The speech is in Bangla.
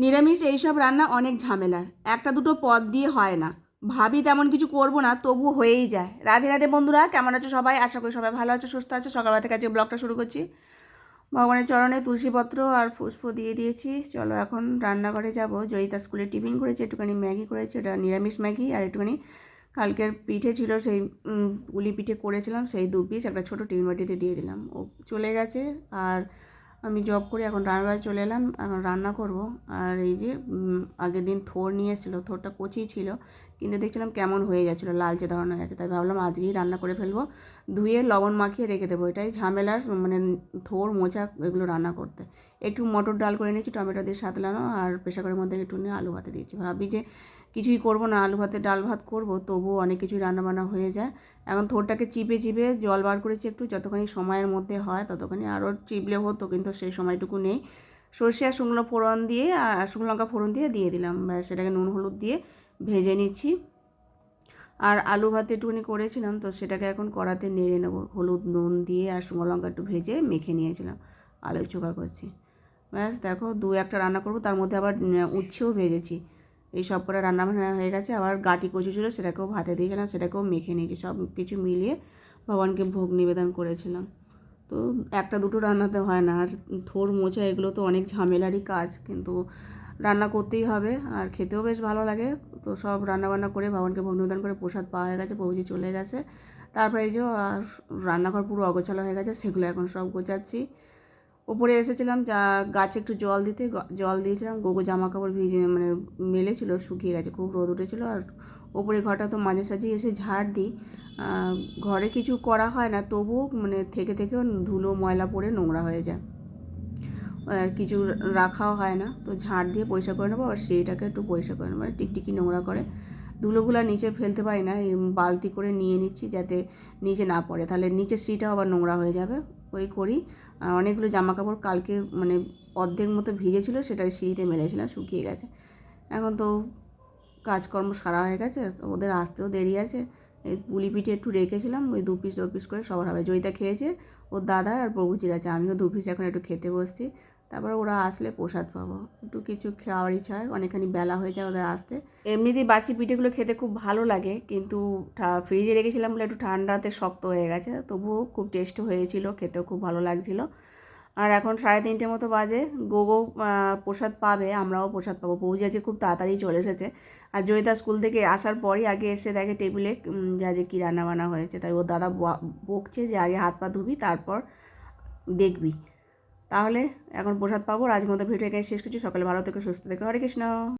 নিরামিষ এইসব রান্না অনেক ঝামেলার। একটা দুটো পদ দিয়ে হয় না। ভাবি তেমন কিছু করব না তবু হয়েই যায়। রাধে রাধে বন্ধুরা কেমন আছো সবাই? আশা করি সবাই ভালো আছো সুস্থ আছো। সকালবেলা থেকে আজকে ব্লগটা শুরু করছি। ভগবানের চরণে তুলসীপত্র আর পুষ্প দিয়ে দিয়েছি। চলো এখন রান্নাঘরে যাব। জয়িতা স্কুলে টিফিন করেছে একটুখানি ম্যাগি করেছে ওটা নিরামিষ ম্যাগি আর একটুখানি কালকের পিঠে ছিল সেই উম, পুলি পিঠে করেছিলাম সেই দু পিস একটা ছোটো টিফিন বাটিতে দিয়ে দিলাম। ও চলে গেছে আর আমি জব করে, এখন রান্নাঘরে চলে এলাম, এখন রান্না করব। আর এই যে আগের দিন থোর নিয়ে এসেছিল, থোরটা কচি ছিল কিন্তু দেখছিলাম কেমন হয়ে যাচ্ছিল লালচে ধরনের হয়ে যাচ্ছে তাই ভাবলাম আজকেই রান্না করে ফেলব। ধুয়ে লবণ মাখিয়ে রেখে দেবো, এটাই ঝামেলার মানে থোর মোচা এগুলো রান্না করতে। একটু মটর ডাল করে নিয়েছি, টমেটো দিয়ে সাতলানো আর প্রেশারের মধ্যে একটু নিয়ে আলু ভাতে দিয়েছি। ভাবি যে কিছুই করব না, আলু ভাতে ডাল ভাত করব, তবুও অনেক কিছুই রান্নাবান্না হয়ে যায়। এখন থোরটাকে চিপে চিপে জল বার করেছি একটু, যতখানি সময়ের মধ্যে হয় ততখানি আরও চিপলে হতো, কিন্তু সেই সময়টুকু নেই। সর্ষে আর শুকনো ফোড়ন দিয়ে আর শুকনো লঙ্কা ফোড়ন দিয়ে দিয়ে দিলাম সেটাকে নুন হলুদ দিয়ে ভেজে নিচ্ছি। আর আলু ভাত একটুখানি করেছিলাম, তো সেটাকে এখন কড়াতে নেড়ে নেব। হলুদ, নুন দিয়ে আর শুকনো লঙ্কা একটু ভেজে মেখে নিয়েছিলাম। আলু চোখা করছি। ব্যাস, দেখো দু একটা রান্না করব, তার মধ্যে আবার উচ্ছেও ভেজেছি। এই সব করে রান্না বান্না হয়ে গেছে, আবার গাটি কচু ছিল, সেটাকেও ভাতে দিয়েছিলাম, সেটাকেও মেখে নিয়েছি। সব কিছু মিলিয়ে ভগবানকে ভোগ নিবেদন করেছিলাম। তো একটা দুটো রান্নাতে হয় না, আর থোর মোচা এগুলো তো অনেক ঝামেলারই কাজ, কিন্তু রান্না করতেই হবে, আর খেতেও বেশ ভালো লাগে। তো সব রান্না বান্না করে ভগবানকে ভোগ করে প্রসাদ পাওয়া হয়ে গেছে প্রভুজি চলে গেছে। তারপরে এই যে আর রান্নাঘর পুরো অগোছালো হয়ে গেছে, সেগুলো এখন সব গোছাচ্ছি। ওপরে এসেছিলাম যা গাছে একটু জল দিতে জল দিয়েছিলাম, গোগো জামা কাপড় ভিজে মানে মেলেছিল, শুকিয়ে গেছে, খুব রোদ উঠেছিল। আর ওপরে ঘরটা তো মাঝে সাঝে এসে ঝাড় দিই। ঘরে কিছু করা হয় না, তবুও মানে থেকে থেকেও ধুলো, ময়লা পড়ে নোংরা হয়ে যায়। কিছু রাখাও হয় না। তো ঝাড় দিয়ে পরিষ্কার করে নেব আর সেইটাকে একটু পরিষ্কার করে নেব। মানে টিকটিকি নোংরা করে। ধুলোগুলো নিচে ফেলতে পারি না বালতি করে নিয়ে নিচ্ছি যাতে নিচে না পড়ে। তাহলে নিচে সিটাও আবার নোংরা হয়ে যাবে। ওই করি। আর অনেকগুলো জামা কাপড় কালকে মানে অর্ধেক মতো ভিজেছিল, সেটা সিঁড়িতে মেলেছিলাম, শুকিয়ে গেছে। এখন তো কাজকর্ম সারা হয়ে গেছে, তো ওদের আসতেও দেরি আছে। পুলি পিঠে একটু রেখেছিলাম, ওই দু পিস দু পিস করে সবার হবে জয়িতা খেয়েছে, ওর দাদা আর প্রভুজির আছে আমিও দু পিস এখন একটু খেতে বসছি। তারপরে ওরা আসলে প্রসাদ পাবো। একটু কিছু খাওয়ার ইচ্ছা হয়, অনেকখানি বেলা হয়ে যায় ওদের আসতে। এমনিতেই বাসি পিঠেগুলো খেতে খুব ভালো লাগে, কিন্তু ফ্রিজে রেখেছিলাম বলে একটু ঠান্ডাতে শক্ত হয়ে গেছে, তবুও খুব টেস্ট হয়েছিল, খেতেও খুব ভালো লাগছিল। আর এখন সাড়ে তিনটে মতো বাজে। গোগো প্রসাদ পাবে, আমরাও প্রসাদ পাবো। পৌঁছে আছে খুব তাড়াতাড়ি চলে এসেছে। আর জয়িতা স্কুল থেকে আসার পরই আগে এসে দেখে টেবিলে যা যে আজকে কী রান্নাবান্না হয়েছে। তাই ওর দাদা বকছে যে আগে হাত পা ধুবি, তারপর দেখবি। তাহলে এখন প্রসাদ পাবো আর মতো ভিডিও এখানে শেষ করছি। সকালে ভালো থেকে, সুস্থ থেকে। হরে কৃষ্ণ।